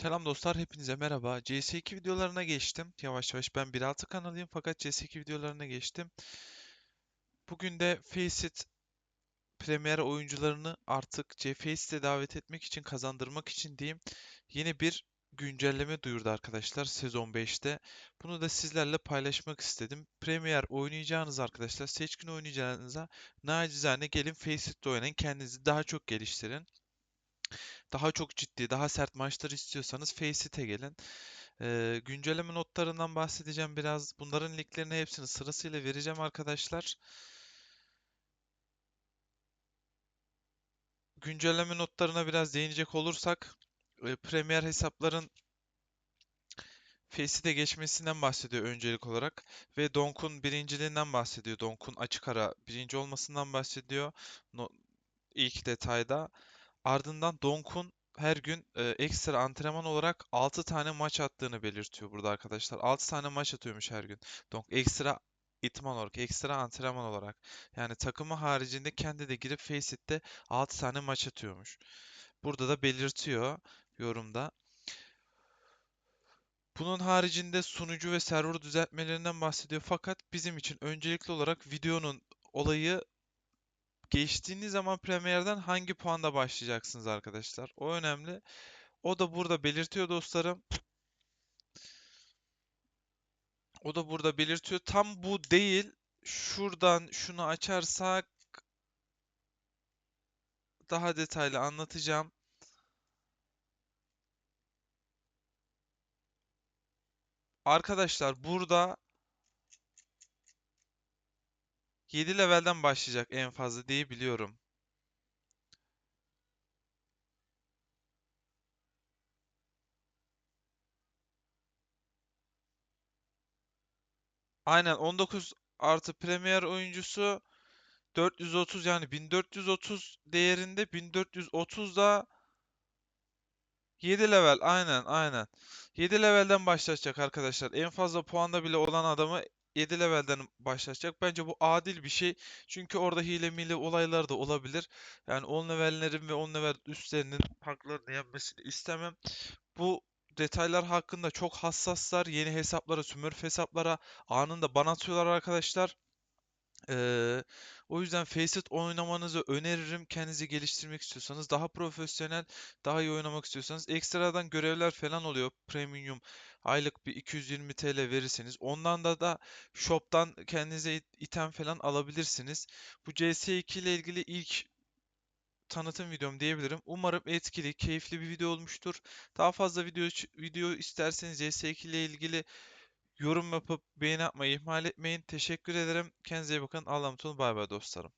Selam dostlar, hepinize merhaba. CS2 videolarına geçtim. Yavaş yavaş ben 1.6 kanalıyım fakat CS2 videolarına geçtim. Bugün de Faceit Premier oyuncularını artık CFaceit'e davet etmek için, kazandırmak için diyeyim. Yeni bir güncelleme duyurdu arkadaşlar sezon 5'te. Bunu da sizlerle paylaşmak istedim. Premier oynayacağınız arkadaşlar, seçkin oynayacağınıza nacizane gelin Faceit'te oynayın. Kendinizi daha çok geliştirin daha çok ciddi, daha sert maçlar istiyorsanız Faceit gelin. Ee, güncelleme notlarından bahsedeceğim biraz. Bunların linklerini hepsini sırasıyla vereceğim arkadaşlar. Güncelleme notlarına biraz değinecek olursak, e, Premier hesapların Faceit'e geçmesinden bahsediyor öncelik olarak ve Donk'un birinciliğinden bahsediyor. Donk'un açık ara birinci olmasından bahsediyor. No, ilk detayda. Ardından Donk'un her gün e, ekstra antrenman olarak 6 tane maç attığını belirtiyor burada arkadaşlar. 6 tane maç atıyormuş her gün. Donk ekstra itman olarak, ekstra antrenman olarak. Yani takımı haricinde kendi de girip Faceit 6 tane maç atıyormuş. Burada da belirtiyor yorumda. Bunun haricinde sunucu ve server düzeltmelerinden bahsediyor. Fakat bizim için öncelikli olarak videonun olayı geçtiğiniz zaman Premier'den hangi puanda başlayacaksınız arkadaşlar? O önemli. O da burada belirtiyor dostlarım. O da burada belirtiyor. Tam bu değil. Şuradan şunu açarsak daha detaylı anlatacağım. Arkadaşlar burada 7 levelden başlayacak en fazla diye biliyorum. Aynen 19 artı Premier oyuncusu 430 yani 1430 değerinde 1430 da 7 level aynen aynen. 7 levelden başlayacak arkadaşlar. En fazla puanda bile olan adamı 7 levelden başlayacak. Bence bu adil bir şey. Çünkü orada hile mile olaylar da olabilir. Yani 10 levellerin ve 10 level üstlerinin haklarını yenmesini istemem. Bu detaylar hakkında çok hassaslar. Yeni hesaplara, Smurf hesaplara anında ban atıyorlar arkadaşlar. Ee, o yüzden Faceit oynamanızı öneririm. Kendinizi geliştirmek istiyorsanız, daha profesyonel, daha iyi oynamak istiyorsanız ekstradan görevler falan oluyor. Premium aylık bir 220 TL verirseniz ondan da da shop'tan kendinize item falan alabilirsiniz. Bu CS2 ile ilgili ilk tanıtım videom diyebilirim. Umarım etkili, keyifli bir video olmuştur. Daha fazla video video isterseniz CS2 ile ilgili yorum yapıp beğeni atmayı ihmal etmeyin. Teşekkür ederim. Kendinize iyi bakın. Allah'a emanet olun. Bay bay dostlarım.